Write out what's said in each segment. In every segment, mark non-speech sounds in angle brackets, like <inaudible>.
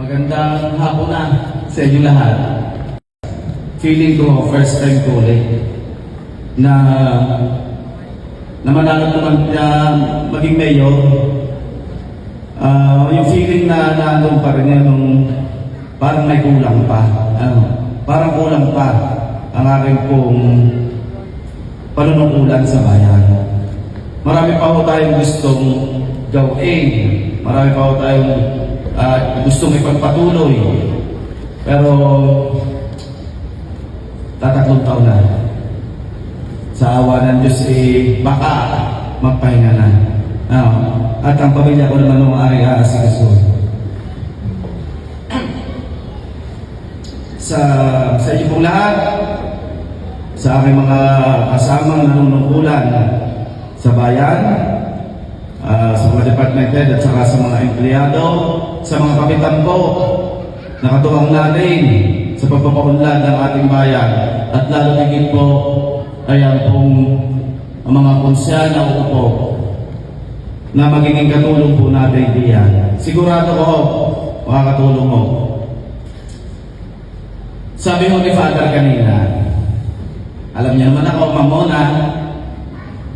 Magandang hapon na sa inyo lahat. Feeling ko first time ko ulit na na manalo naman na maging mayor. Ah, yung feeling na nandun pa rin yan nung parang may kulang pa. Ano, parang kulang pa ang aking pong panunungkulan sa bayan. Marami pa ho tayong gustong gawin. Marami pa ho tayong ah, gustong ipagpatuloy. Pero tatatlong taon na. Sa awa ng Diyos, eh, baka magpahinga na. Ah, at ang pamilya ko naman ang aking aasikaso. <clears throat> Sa, sa inyo pong lahat, sa aking mga kasamang nanunungkulan sa bayan, sa mga department head at saka sa mga empleyado, sa mga kapitan ko, nakatuwang natin sa pagpapaunlad ng ating bayan at lalo higit po ay ang pong ang mga konsyal na uupo na magiging katulong po natin diyan. Sigurado ko, makakatulong mo. Sabi mo ni Father kanina, alam niyo naman ako, mamona,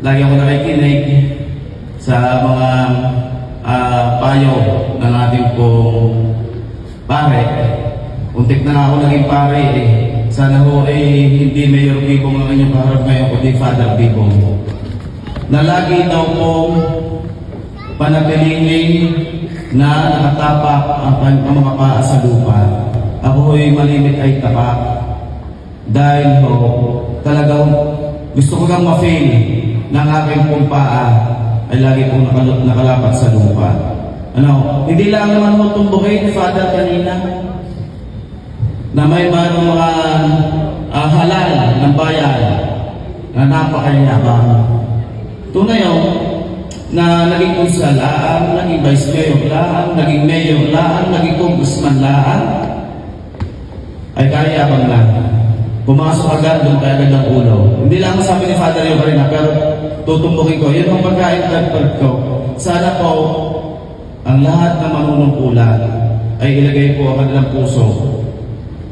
lagi ako nakikinig sa mga ah, payo ng ating pong pare. Untik na ako naging pare eh. Sana ho eh, hindi Mayor Bibong ang inyong kaharap ngayon, kundi Father Bibong. Na lagi daw pong panatilihin na nakatapak ang, ang mga paa sa lupa. Ako ho'y malimit ay tapak. Dahil ho, talagang gusto ko lang ma-feel ng aking pong paa ay lagi pong nakal- nakalapat sa lupa. Ano, hindi lang naman mo tumbukin ni Father kanina na may mayroong mga ah, halal ng bayan na napakayabang. Tunay oh, na naging konsal laan, naging vice mayor laan, naging mayor laan, naging congressman laan, ay kayabang lang. Pumasok agad doon kaya ang ulo. Hindi lang sabi ni Father yung kanina, pero tutumbukin ko. Yun ang pagkain tagpag ko. Sana po, ang lahat ng manunungkulan ay ilagay po ang kanilang puso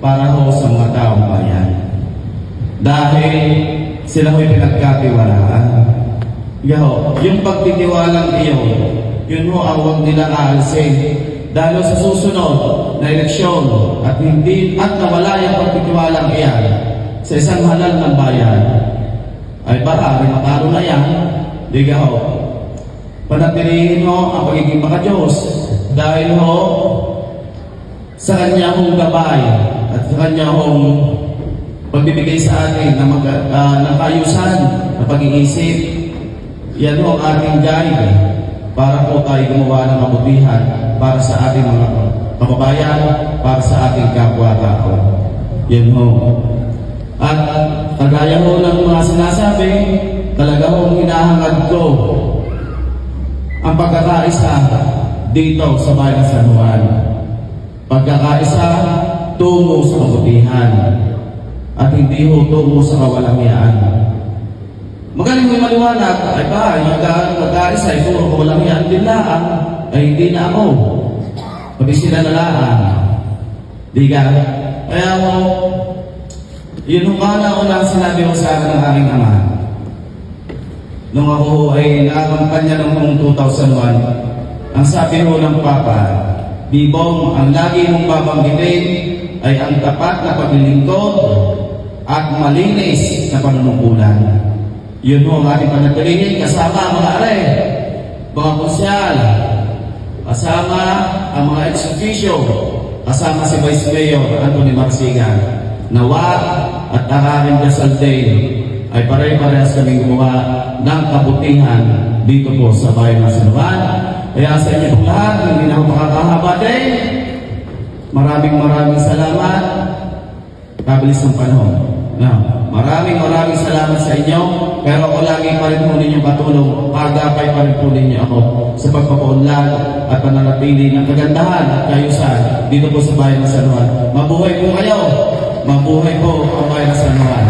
para ho sa mga taong bayan. Dahil sila ho'y pinagkatiwalaan. Yaho, yung pagtitiwalang iyon, yun ho ang huwag nilang aalisin. Dahil sa susunod na eleksyon at hindi at nawala yung pagtitiwalang iyan sa isang halal ng bayan, ay baka rin matalo na yan. Di ka ho. Panatilihin mo ang pagiging maka-Diyos dahil ho sa kanya hong gabay at sa kanya hong pagbibigay sa atin ng, mag, ah, ng kayusan, ng pag-iisip. Yan ho ang ating guide para po tayo gumawa ng kabutihan para sa ating mga kababayan, para sa ating kapwa-tao. Yan ho. At kagaya ho ng mga sinasabi, talaga hong hinahangad ko ang pagkakaisa dito sa bayan San Juan. Pagkakaisa tungo sa kabutihan at hindi ho tungo sa kawalangyaan. Magaling may maliwanag, ay ba, magkaisa ay puro kawalangyaan din lang, ay hindi na ako. Pati sila na lang. Di ka? Kaya mo, yun ang kauna-unang sinabi ko sa akin ng aking ama. Nung ako ay nakakampanya noong 2001, ang sabi ho ng Papa, Bibong, ang lagi mong babanggitin ay ang tapat na paglilingkod at malinis na panunungkulan. Yun ho ang ating panatilihin kasama ang mga are, mga konsyal, kasama ang mga ex-officio, kasama si Vice Mayor Anthony Marsigan. Nawa at ang aking dasal din ay pare-parehas kaming gumawa ng kabutihan dito po sa bayan ng San Juan. Kaya sa inyo pong lahat, hindi na ako makakahaba din. Maraming maraming salamat. Kabilis ng panahon. Now, maraming maraming salamat sa inyo. Pero ako lagi pa rin po ninyo patulong. Agapay pa rin po ninyo ako sa pagpapaunlad at pananatili ng kagandahan at kayusan dito po sa bayan ng San Juan. Mabuhay po kayo! Mabuhay po ang bayan ng San Juan.